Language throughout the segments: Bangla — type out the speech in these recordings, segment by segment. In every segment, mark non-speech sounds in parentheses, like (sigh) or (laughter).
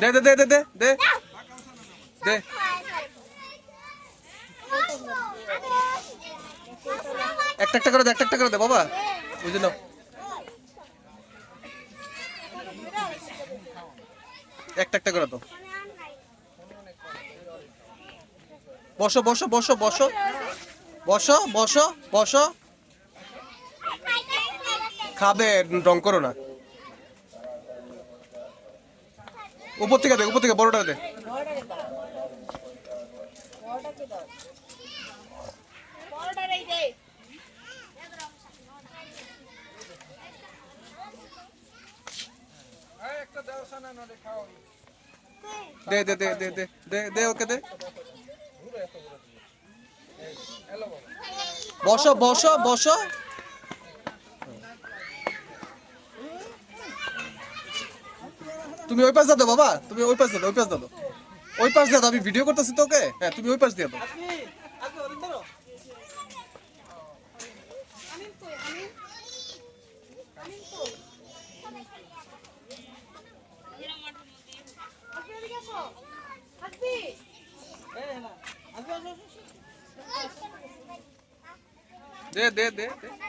দে দে দে দে দে দে। দে। একটা একটা করে দে, একটা একটা করে দে, বাবা। বুঝে নাও। একটা একটা করে দাও। বসো বসো বসো বসো। বসো বসো বসো। খাবে, রং করো না। উপর থেকে দে, উপর থেকে, বড়টা দে। দে দে দে দে দে দে দে দে। বসো বসো বসো। তুমি ওই পাশ দাও বাবা তুমি ওই পাশ দাও ওই পাশ দাও। ওই পাশ দাও আমি ভিডিও করতেছি তো ওকে? হ্যাঁ তুমি ওই পাশ দিয়ে দাও। দে দে দে দে।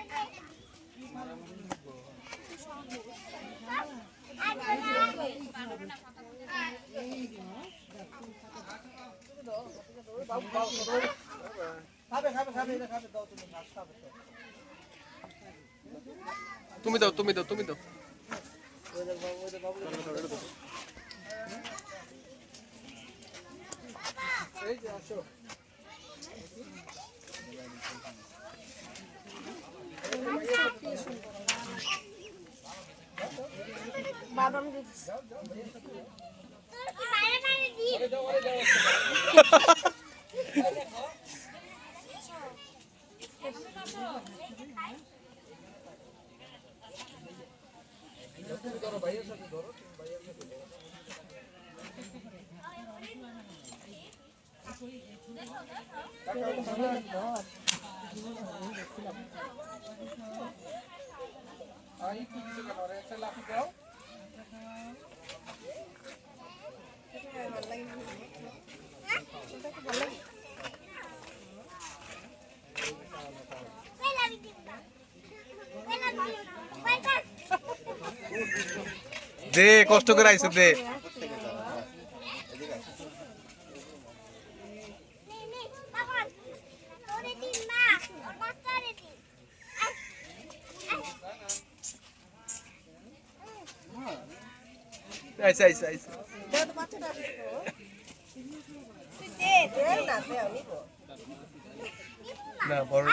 তুমি দাও তুমি দাও তুমি দাও। বাদাম দিচ্ছি (laughs) Ahí, ¿qué dice que no? ¿Esta es la figura? দে কষ্ট করে আইছে দে আইছে আইছে আইছে না বড়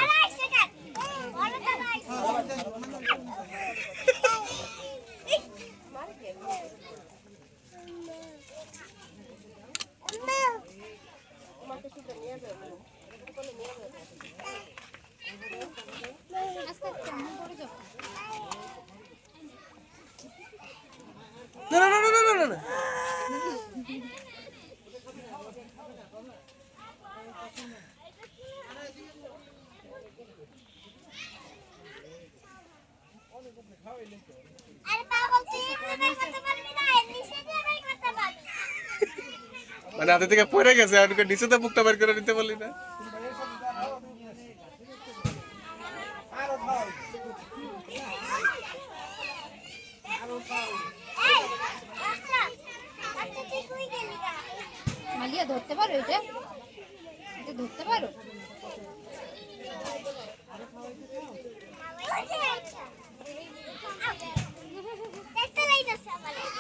না না না না না না না। মানে হাতে থেকে পড়ে গেছে আর নিচে তো মুখটা বের করে নিতে বললি না। মালিয়া ধরতে পারো এটা? এটা ধরতে পারো?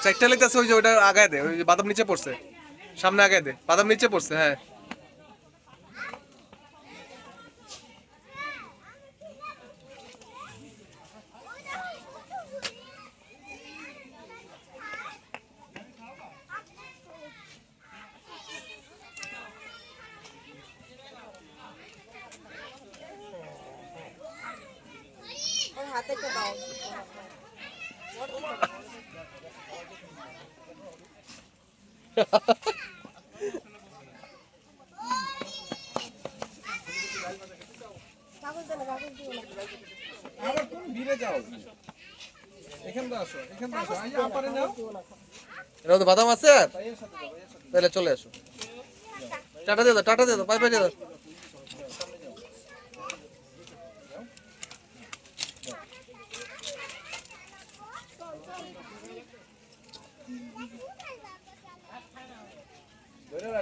চারটা লেগেছে ওই যে ওটা আগায় দে ওই যে বাদাম নিচে পড়ছে। সামনে আগায় দে। বাদাম নিচে পড়ছে হ্যাঁ। হাতে এর তো বাদাম আছে। তাহলে চলে আসো। টাটা দিয়ে দাও, টাটা দিয়ে দাও বাই বাই দিয়ে দাও।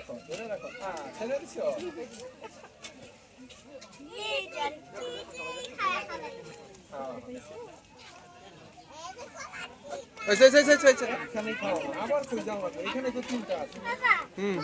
রাখো ধরে রাখো। হ্যাঁ ছেড়ে দিছো? খাও আবার কই যাও এখানে তো তিনটা আছে। হুম।